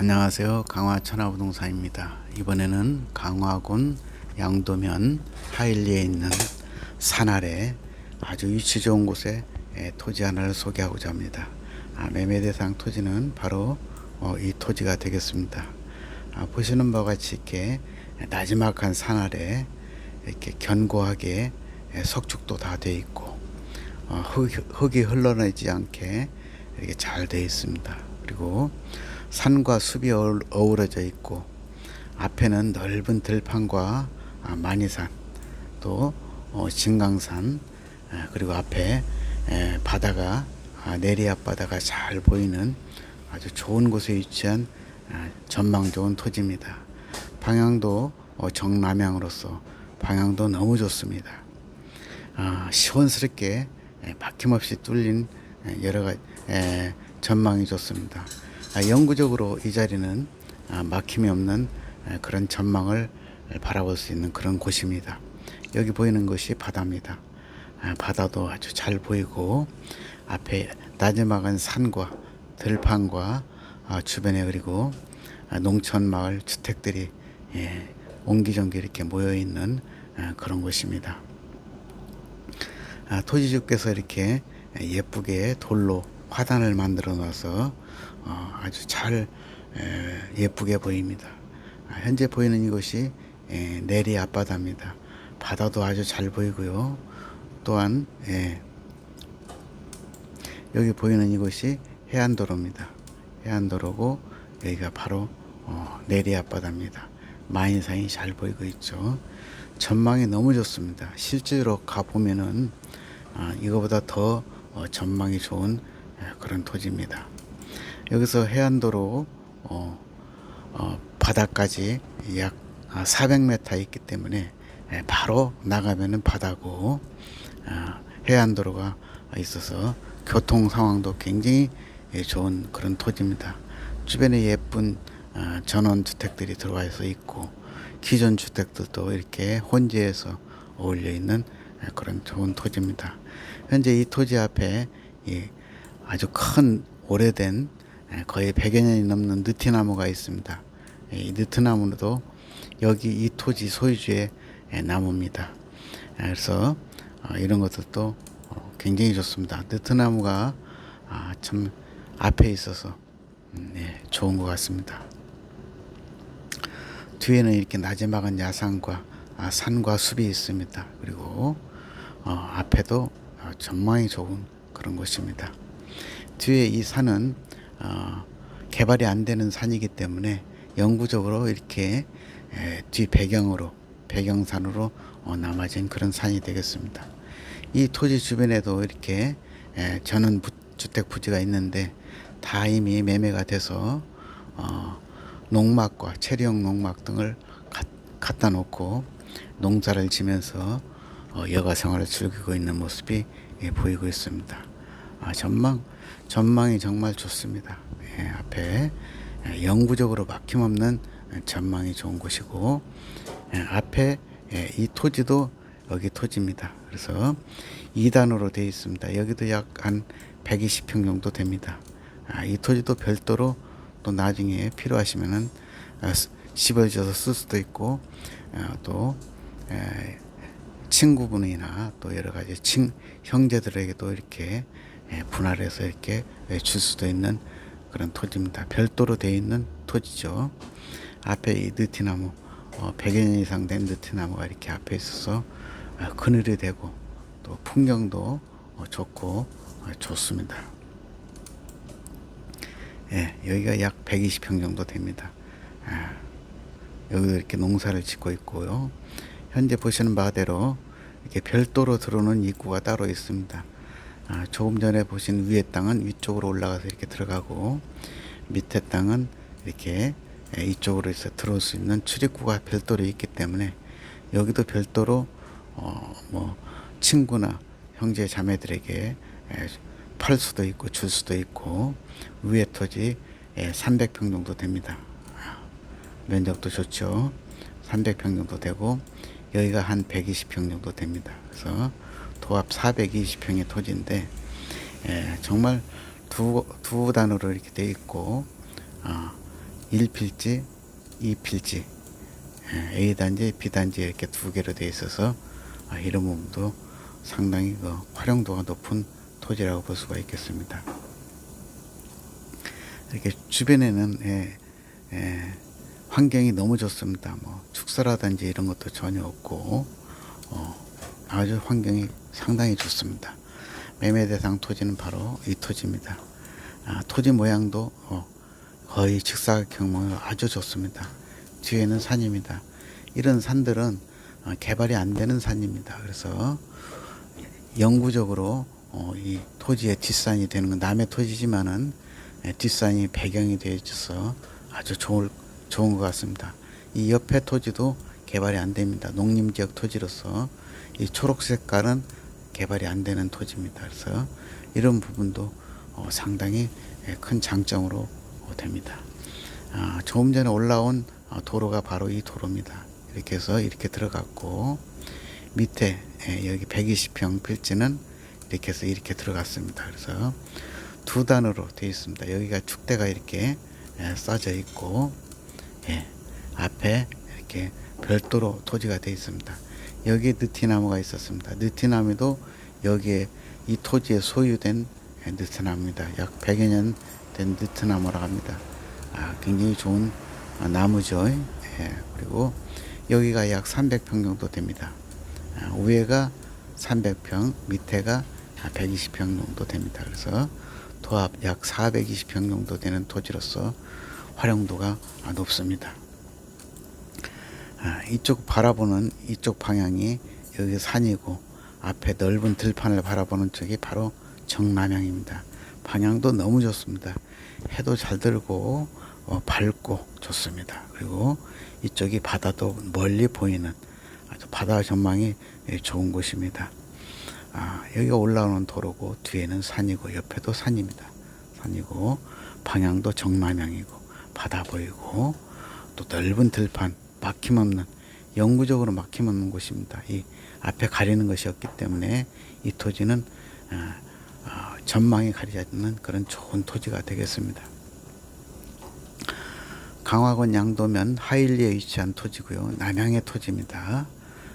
안녕하세요. 강화 천하부동산입니다. 이번에는 강화군 양도면 하일리에 있는 산 아래 아주 위치 좋은 곳에 예, 토지 하나를 소개하고자 합니다. 아, 매매 대상 토지는 바로 어, 이 토지가 되겠습니다. 아, 보시는 바와 같이 이렇게 나지막한 산 아래 이렇게 견고하게 예, 석축도 다 되어 있고 어, 흙, 흙이 흘러내지 않게 이렇게 잘 되어 있습니다. 그리고 산과 숲이 어우러져 있고 앞에는 넓은 들판과 아, 만이산 또 어, 진강산 아, 그리고 앞에 에, 바다가 아, 내리 앞바다가 잘 보이는 아주 좋은 곳에 위치한 아, 전망 좋은 토지입니다. 방향도 어, 정남향으로서 방향도 너무 좋습니다. 아, 시원스럽게 에, 막힘없이 뚫린 에, 여러 가지 에, 전망이 좋습니다. 아, 영구적으로 이 자리는 아, 막힘이 없는 에, 그런 전망을 바라볼 수 있는 그런 곳입니다. 여기 보이는 것이 바다입니다. 아, 바다도 아주 잘 보이고 앞에 나지막한 산과 들판과 아, 주변에 그리고 아, 농촌 마을 주택들이 예, 옹기종기 이렇게 모여 있는 아, 그런 곳입니다. 아, 토지주께서 이렇게 예쁘게 돌로 화단을 만들어 놔서 어, 아주 잘 에, 예쁘게 보입니다. 아, 현재 보이는 이곳이 에, 내리 앞바다입니다. 바다도 아주 잘 보이고요. 또한 예, 여기 보이는 이곳이 해안도로입니다. 해안도로고 여기가 바로 어, 내리 앞바다입니다. 마인산이 잘 보이고 있죠. 전망이 너무 좋습니다. 실제로 가 보면은 아, 이거보다 더 어, 전망이 좋은 예, 그런 토지입니다. 여기서 해안도로 어, 어, 바다까지 약 400m 있기 때문에 예, 바로 나가면은 바다고 아, 해안도로가 있어서 교통 상황도 굉장히 예, 좋은 그런 토지입니다. 주변에 예쁜 아, 전원 주택들이 들어와서 있고 기존 주택들도 이렇게 혼재해서 어울려 있는 예, 그런 좋은 토지입니다. 현재 이 토지 앞에 이 아주 큰 오래된 예, 거의 100여 년이 넘는 느티나무가 있습니다. 예, 이 느티나무도 여기 이 토지 소유주의 예, 나무입니다. 예, 그래서 어, 이런 것들도 어, 굉장히 좋습니다. 느티나무가 아, 참 앞에 있어서 음, 네, 좋은 것 같습니다. 뒤에는 이렇게 나지막한 야산과 아, 산과 숲이 있습니다. 그리고 어, 앞에도 어, 전망이 좋은 그런 곳입니다. 뒤에 이 산은 어, 개발이 안 되는 산이기 때문에 영구적으로 이렇게 에, 뒤 배경으로 배경산으로 어, 남아진 그런 산이 되겠습니다. 이 토지 주변에도 이렇게 에, 전원 부, 주택 부지가 있는데 다 이미 매매가 돼서 어, 농막과 체리용 농막 등을 가, 갖다 놓고 농사를 지면서 어, 여가 생활을 즐기고 있는 모습이 예, 보이고 있습니다. 아, 전망 전망이 정말 좋습니다. 예, 앞에 예, 영구적으로 막힘없는 전망이 좋은 곳이고 예, 앞에 예, 이 토지도 여기 토지입니다. 그래서 2단으로 되어 있습니다. 여기도 약 한 120평 정도 됩니다. 아, 이 토지도 별도로 또 나중에 필요하시면은 아, 스- 집어져서 쓸 수도 있고 아, 또 에, 친구분이나 또 여러 가지 친 형제들에게도 이렇게 예, 분할해서 이렇게 예, 줄 수도 있는 그런 토지입니다. 별도로 되어 있는 토지죠. 앞에 이 느티나무 어, 100여 년 이상 된 느티나무가 이렇게 앞에 있어서 어, 그늘이 되고 또 풍경도 어, 좋고 어, 좋습니다. 예, 여기가 약 120평 정도 됩니다. 아, 여기도 이렇게 농사를 짓고 있고요. 현재 보시는 바대로 이렇게 별도로 들어오는 입구가 따로 있습니다. 아, 조금 전에 보신 위에 땅은 위쪽으로 올라가서 이렇게 들어가고 밑에 땅은 이렇게 예, 이쪽으로 해서 들어올 수 있는 출입구가 별도로 있기 때문에 여기도 별도로 어, 뭐 친구나 형제 자매들에게 예, 팔 수도 있고 줄 수도 있고 위에 토지 예, 300평 정도 됩니다. 아, 면적도 좋죠. 300평 정도 되고 여기가 한 120평 정도 됩니다. 그래서 도합 420평의 토지인데 예, 정말 두, 두 단으로 이렇게 돼 있고 아, 1필지, 2필지, 예, A단지, B단지 이렇게 두 개로 되어 있어서 아, 이런 부분도 상당히 그 활용도가 높은 토지라고 볼 수가 있겠습니다. 이렇게 주변에는 예, 예, 환경이 너무 좋습니다. 뭐 축사라든지 이런 것도 전혀 없고 어, 아주 환경이 상당히 좋습니다. 매매 대상 토지는 바로 이 토지입니다. 아, 토지 모양도 어, 거의 직사각형 모양 아주 좋습니다. 뒤에는 산입니다. 이런 산들은 어, 개발이 안 되는 산입니다. 그래서 영구적으로 어, 이 토지의 뒷산이 되는 건 남의 토지지만은 예, 뒷산이 배경이 되어 있어서 아주 좋을, 좋은 것 같습니다. 이 옆에 토지도 개발이 안 됩니다. 농림지역 토지로서 이 초록 색깔은 개발이 안 되는 토지입니다. 그래서 이런 부분도 어, 상당히 예, 큰 장점으로 어, 됩니다. 아, 조금 전에 올라온 어, 도로가 바로 이 도로입니다. 이렇게 해서 이렇게 들어갔고 밑에 예, 여기 120평 필지는 이렇게 해서 이렇게 들어갔습니다. 그래서 두 단으로 되어 있습니다. 여기가 축대가 이렇게 예, 써져 있고 예, 앞에 이렇게 별도로 토지가 되어 있습니다. 여기에 느티나무가 있었습니다. 느티나무도 여기에 이 토지에 소유된 예, 느티나무입니다. 약 100여 년 된 느티나무라고 합니다. 아, 굉장히 좋은 아, 나무죠. 예, 그리고 여기가 약 300평 정도 됩니다. 아, 위에가 300평, 밑에가 120평 정도 됩니다. 그래서 도합 약 420평 정도 되는 토지로서 활용도가 아, 높습니다. 아, 이쪽 바라보는 이쪽 방향이 여기 산이고 앞에 넓은 들판을 바라보는 쪽이 바로 정남향입니다. 방향도 너무 좋습니다. 해도 잘 들고 어, 밝고 좋습니다. 그리고 이쪽이 바다도 멀리 보이는 아주 바다 전망이 예, 좋은 곳입니다. 아, 여기가 올라오는 도로고 뒤에는 산이고 옆에도 산입니다. 산이고 방향도 정남향이고 바다 보이고 또 넓은 들판 막힘없는 영구적으로 막힘없는 곳입니다. 이 앞에 가리는 것이 없기 때문에 이 토지는 아, 아, 전망이 가리지 않는 그런 좋은 토지가 되겠습니다. 강화군 양도면 하일리에 위치한 토지고요. 남양의 토지입니다.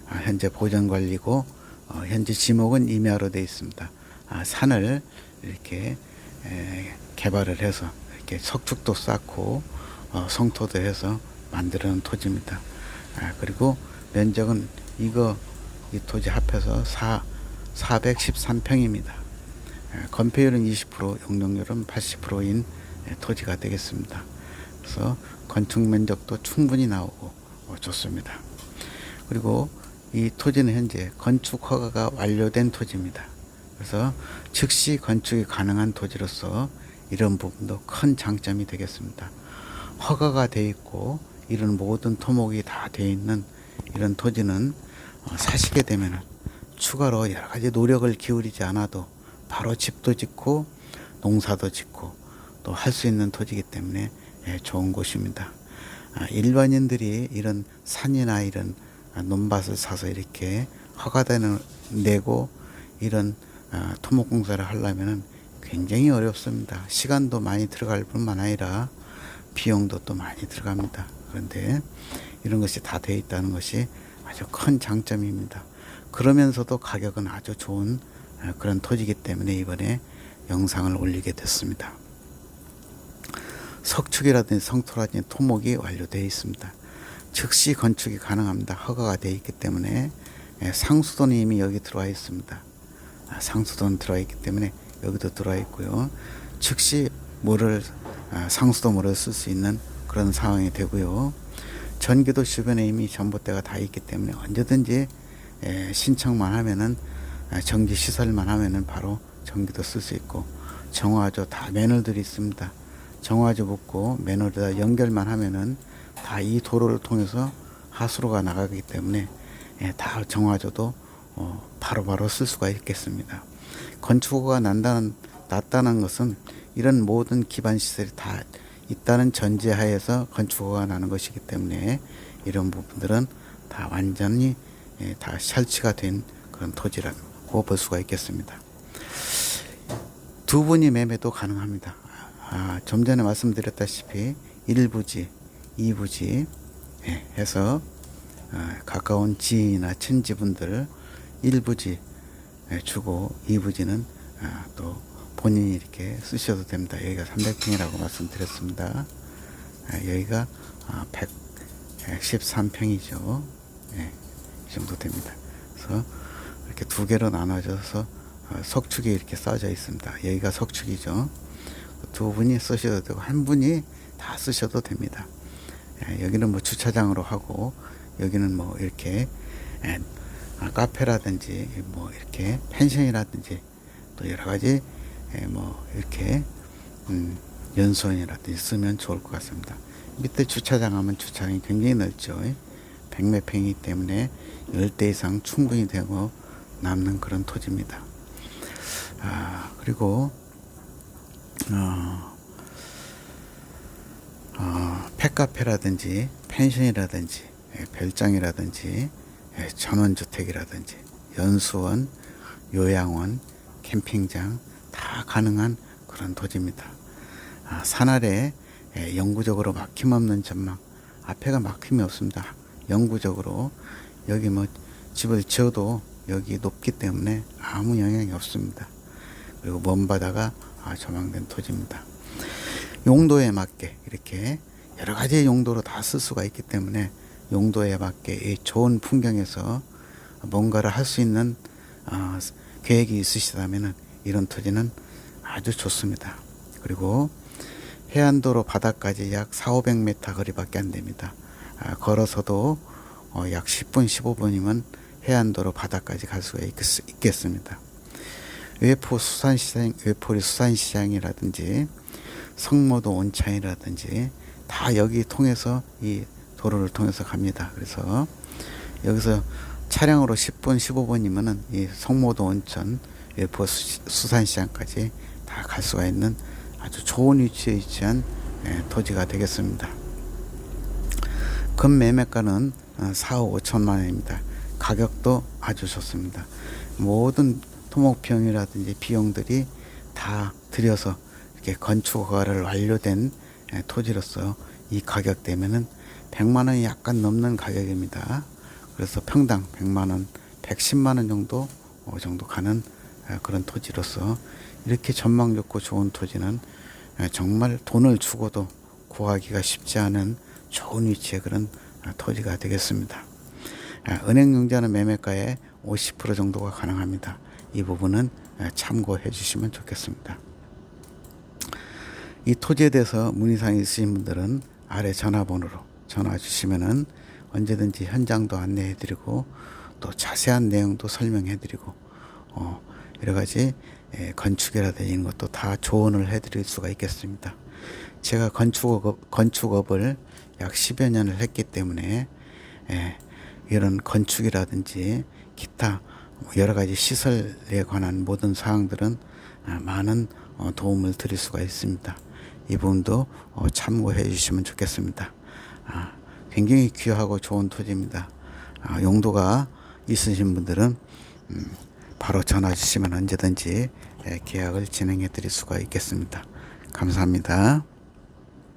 아, 현재 보전관리고 어, 현재 지목은 임야로 되어 있습니다. 아, 산을 이렇게 에, 개발을 해서 이렇게 석축도 쌓고 어, 성토도 해서 만들어 놓은 토지입니다. 아, 그리고 면적은 이거 이 토지 합해서 4, 413평입니다. 건폐율은 20%, 용적률은 80%인 토지가 되겠습니다. 그래서 건축 면적도 충분히 나오고 어, 좋습니다. 그리고 이 토지는 현재 건축 허가가 완료된 토지입니다. 그래서 즉시 건축이 가능한 토지로서 이런 부분도 큰 장점이 되겠습니다. 허가가 돼 있고 이런 모든 토목이 다 돼 있는 이런 토지는 어, 사시게 되면 추가로 여러 가지 노력을 기울이지 않아도 바로 집도 짓고 농사도 짓고 또 할 수 있는 토지이기 때문에 예, 좋은 곳입니다. 아, 일반인들이 이런 산이나 이런 논밭을 사서 이렇게 허가되는 내고 이런 아, 토목 공사를 하려면은 굉장히 어렵습니다. 시간도 많이 들어갈 뿐만 아니라 비용도 또 많이 들어갑니다. 그런데 이런 것이 다 되어 있다는 것이 아주 큰 장점입니다. 그러면서도 가격은 아주 좋은 아, 그런 토지이기 때문에 이번에 영상을 올리게 됐습니다. 석축이라든지 성토라든지 토목이 완료되어 있습니다. 즉시 건축이 가능합니다. 허가가 되어 있기 때문에 예, 상수도는 이미 여기 들어와 있습니다. 아, 상수도는 들어와 있기 때문에 여기도 들어와 있고요. 즉시 물을 아, 상수도 물을 쓸 수 있는 그런 상황이 되고요. 전기도 주변에 이미 전봇대가 다 있기 때문에 언제든지 예, 신청만 하면은 아, 전기 시설만 하면은 바로 전기도 쓸 수 있고 정화조 다 매너들이 있습니다. 정화조 붙고 매너를 연결만 하면은 다 이 도로를 통해서 하수로가 나가기 때문에 예, 다 정화조도 어, 바로바로 쓸 수가 있겠습니다. 건축허가 난다는 났다는 것은 이런 모든 기반 시설이 다 있다는 전제하에서 건축허가 나는 것이기 때문에 이런 부분들은 다 완전히 예, 다 설치가 된 그런 토지라고 볼 수가 있겠습니다. 두 분이 매매도 가능합니다. 아, 좀 전에 말씀드렸다시피 1부지, 2부지 예, 해서 어, 가까운 지인이나 친지분들 1부지 예, 주고 2부지는 아, 또 본인이 이렇게 쓰셔도 됩니다. 여기가 300평이라고 말씀드렸습니다. 아, 여기가 아, 113평이죠. 예, 이 정도 됩니다. 그래서 이렇게 두 개로 나눠져서 어, 석축이 이렇게 써져 있습니다. 여기가 석축이죠. 두 분이 쓰셔도 되고 한 분이 다 쓰셔도 됩니다. 예, 여기는 뭐 주차장으로 하고 여기는 뭐 이렇게 예, 아, 카페라든지 뭐 이렇게 펜션이라든지 또 여러 가지 예, 뭐 이렇게 음, 연수원이라든지 쓰면 좋을 것 같습니다. 밑에 주차장 하면 주차장이 굉장히 넓죠. 100몇 평이기 때문에 10대 이상 충분히 되고 남는 그런 토지입니다. 아, 그리고 어, 어, 펫카페라든지 펜션이라든지 예, 별장이라든지 예, 전원주택이라든지 연수원, 요양원, 캠핑장 다 가능한 그런 토지입니다. 아, 산 아래 예, 영구적으로 막힘 없는 전망 앞에가 막힘이 없습니다. 영구적으로 여기 뭐 집을 지어도 여기 높기 때문에 아무 영향이 없습니다. 그리고 먼 바다가 아, 조망된 토지입니다. 용도에 맞게 이렇게 여러 가지 용도로 다 쓸 수가 있기 때문에 용도에 맞게 이 좋은 풍경에서 뭔가를 할 수 있는 어, 계획이 있으시다면 이런 토지는 아주 좋습니다. 그리고 해안도로 바다까지 약 4, 500m 거리밖에 안 됩니다. 아, 걸어서도 어, 약 10분, 15분이면 해안도로 바다까지 갈 수가 있, 있겠습니다. 외포 수산시장, 외포리 수산시장이라든지 성모도 온천이라든지 다 여기 통해서 이 도로를 통해서 갑니다. 그래서 여기서 차량으로 10분, 15분이면은 이 성모도 온천, 외포 수- 수산시장까지 다 갈 수가 있는 아주 좋은 위치에 위치한 예, 토지가 되겠습니다. 금매매가는 4억 5천만 원입니다. 가격도 아주 좋습니다. 모든 토목비용이라든지 비용들이 다 들여서 이렇게 건축 허가를 완료된 예, 토지로서 이 가격대면은 100만 원이 약간 넘는 가격입니다. 그래서 평당 100만 원, 110만 원 정도 어, 정도 가는 예, 그런 토지로서 이렇게 전망 좋고 좋은 토지는 예, 정말 돈을 주고도 구하기가 쉽지 않은 좋은 위치의 그런 아, 토지가 되겠습니다. 아, 은행융자는 매매가의 50% 정도가 가능합니다. 이 부분은 아, 참고해 주시면 좋겠습니다. 이 토지에 대해서 문의사항이 있으신 분들은 아래 전화번호로 전화 주시면은 언제든지 현장도 안내해 드리고 또 자세한 내용도 설명해 드리고 어, 여러 가지 예, 건축이라든지 이런 것도 다 조언을 해 드릴 수가 있겠습니다. 제가 건축업, 건축업을 약 10여 년을 했기 때문에 예, 이런 건축이라든지 기타 여러 가지 시설에 관한 모든 사항들은 아, 많은 어, 도움을 드릴 수가 있습니다. 이 부분도 어, 참고해 주시면 좋겠습니다. 아, 굉장히 귀하고 좋은 토지입니다. 아, 용도가 있으신 분들은 음, 바로 전화 주시면 언제든지 예, 계약을 진행해 드릴 수가 있겠습니다. 감사합니다.